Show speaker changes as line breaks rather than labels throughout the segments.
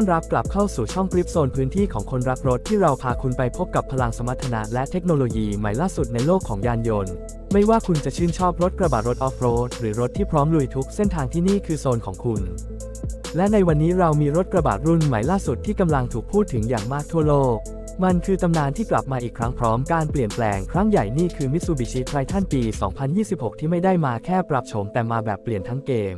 อนรับกลับเข้าสู่ช่องกริปโซนพื้นที่ของคนรักรถที่เราพาคุณไปพบกับพลังสมรรถนะและเทคโนโลยีใหม่ล่าสุดในโลกของยานยนต์ ไม่ว่าคุณจะชื่นชอบรถกระบะรถออฟโรดหรือรถที่พร้อมลุยทุกเส้นทางที่นี่คือโซนของคุณ และในวันนี้เรามีรถกระบะรุ่นใหม่ล่าสุดที่กำลังถูกพูดถึงอย่างมากทั่วโลก มันคือตำนานที่กลับมาอีกครั้งพร้อมการเปลี่ยนแปลงครั้งใหญ่นี่คือ Mitsubishi Triton ปี 2026 ที่ไม่ได้มาแค่ปรับโฉมแต่มาแบบเปลี่ยนทั้งเกม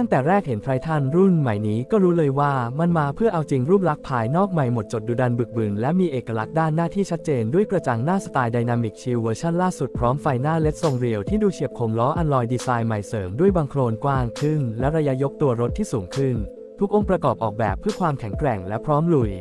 ตั้งแต่แรกเห็นไททันรุ่นใหม่นี้ก็รู้เลยว่ามันมาเพื่อเอาจริงรูปลักษณ์ภายนอกใหม่หมดจดดุดันบึกบึนและมีเอกลักษณ์ด้านหน้าที่ชัดเจนด้วยกระจังหน้าสไตล์ไดนามิกชิลเวอร์ชันล่าสุดพร้อมไฟหน้าเลดทรงเรียวที่ดูเฉียบคมล้ออันลอยดีไซน์ใหม่เสริมด้วยบังโครนกว้างขึ้น และระยะยกตัวรถที่สูงขึ้น ทุกองค์ประกอบออกแบบเพื่อความแข็งแกร่งและพร้อมลุย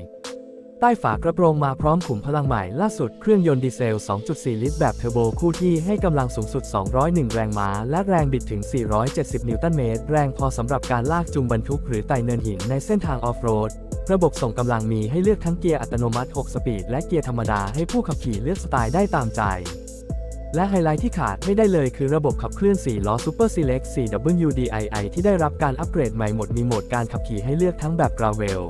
ใต้ฝากระโปรงมาพร้อมขุมพลังใหม่ล่าสุดเครื่องยนต์ดีเซล 2.4 ลิตรแบบเทอร์โบคู่ที่ให้กำลังสูงสุด 201 แรงม้า และแรงบิดถึง 470 นิวตันเมตร แรงพอสำหรับการลากจูงบรรทุกหรือไต่เนินหินในเส้นทางออฟโรด ระบบส่งกำลังมีให้เลือกทั้งเกียร์อัตโนมัติ 6 สปีด และเกียร์ธรรมดาให้ผู้ขับขี่เลือกสไตล์ได้ตามใจ และไฮไลท์ที่ขาดไม่ได้เลยคือระบบขับเคลื่อน 4 ล้อ Super Select 4WDII ที่ได้รับการอัปเกรดใหม่หมดมีโหมดการขับขี่ให้เลือกทั้งแบบ Gravel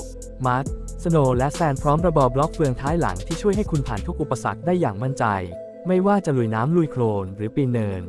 Mud Snow และแซนพร้อมระบบบล็อกเฟืองท้ายหลังที่ช่วยให้คุณผ่านทุกอุปสรรคได้อย่างมั่นใจ ไม่ว่าจะลุยน้ำลุยโคลนหรือปีนเนิน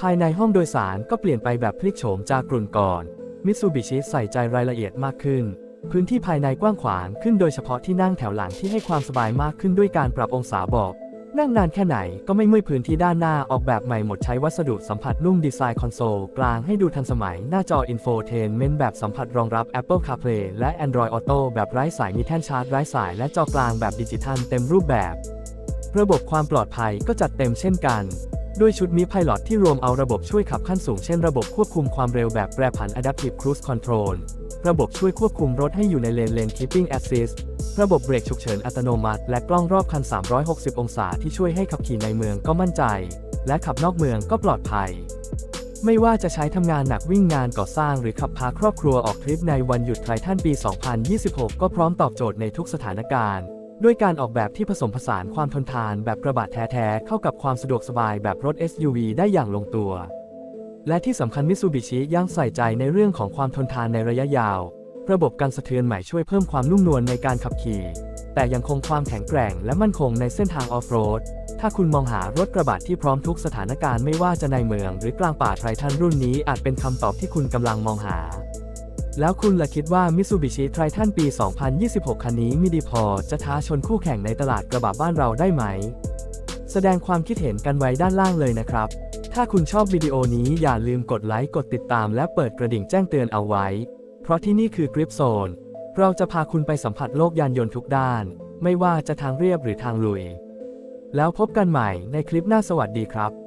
ภายในห้องโดยสารก็เปลี่ยนไปแบบพลิกโฉมจากกลุ่นก่อนมิตซูบิชิใส่ใจรายละเอียดมากขึ้น พื้นที่ภายในกว้างขวางขึ้นโดยเฉพาะที่นั่งแถวหลังที่ให้ความสบายมากขึ้นด้วยการปรับองศาเบาะ นั่งนานแค่ไหนก็ไม่เมื่อยพื้นที่ด้านหน้าออกแบบใหม่หมดใช้วัสดุสัมผัสนุ่มดีไซน์คอนโซลกลางให้ดูทันสมัย หน้าจออินโฟเทนเมนต์แบบสัมผัสรองรับ Apple CarPlay และ Android Auto แบบไร้สายมีแท่นชาร์จไร้สาย และจอกลางแบบดิจิทัลเต็มรูปแบบ ระบบความปลอดภัยก็จัดเต็มเช่นกันด้วยชุดมีไพลอตที่รวมเอาระบบช่วยขับขั้นสูงเช่นระบบควบคุมความเร็วแบบแปรผัน Adaptive Cruise Control ระบบช่วยควบคุมรถให้อยู่ในเลน Lane Keeping Assist ระบบเบรกฉุกเฉินอัตโนมัติ และกล้องรอบคัน 360 องศาที่ช่วยให้ขับขี่ในเมืองก็มั่นใจ และขับนอกเมืองก็ปลอดภัย ไม่ว่าจะใช้ทำงานหนักวิ่งงานก่อสร้างหรือขับพาครอบครัวออกทริปในวันหยุดไททันปี 2026 ก็พร้อมตอบโจทย์ในทุกสถานการณ์ ด้วยการออกแบบที่ผสมผสานความทนทานแบบกระบะแท้ๆเข้ากับความสะดวกสบายแบบรถ SUV ได้อย่างลงตัว และที่สำคัญมิ t ซูบิชิยังใส่ใจในเรื่องของความทนทานในระยะยาว ระบบการสะเทือนใหม่ช่วยเพิ่มความนุ่มนวลในการขับขี่ แต่ยังคงความแข็งแกร่งและมั่นคงในเส้นทางออฟโรด ถ้าคุณมองหารถกระบะที่พร้อมทุกสถานการณ์ไม่ว่าจะในเมือง หรือกลางป่าไททันรุ่นนี้อาจเป็นคำตอบที่คุณกำลังมองหา แล้วคุณล่ะคิดว่า Mitsubishi Triton ปี 2026 คันนี้มีดีพอจะท้าชนคู่แข่งในตลาดกระบะบ้านเราได้ไหม แสดงความคิดเห็นกันไว้ด้านล่างเลยนะครับ ถ้าคุณชอบวิดีโอนี้อย่าลืมกดไลค์ กดติดตามและเปิดกระดิ่งแจ้งเตือนเอาไว้ เพราะที่นี่คือกริฟโซน เราจะพาคุณไปสัมผัสโลกยานยนต์ทุกด้าน ไม่ว่าจะทางเรียบหรือทางลุย แล้วพบกันใหม่ในคลิปหน้าสวัสดีครับ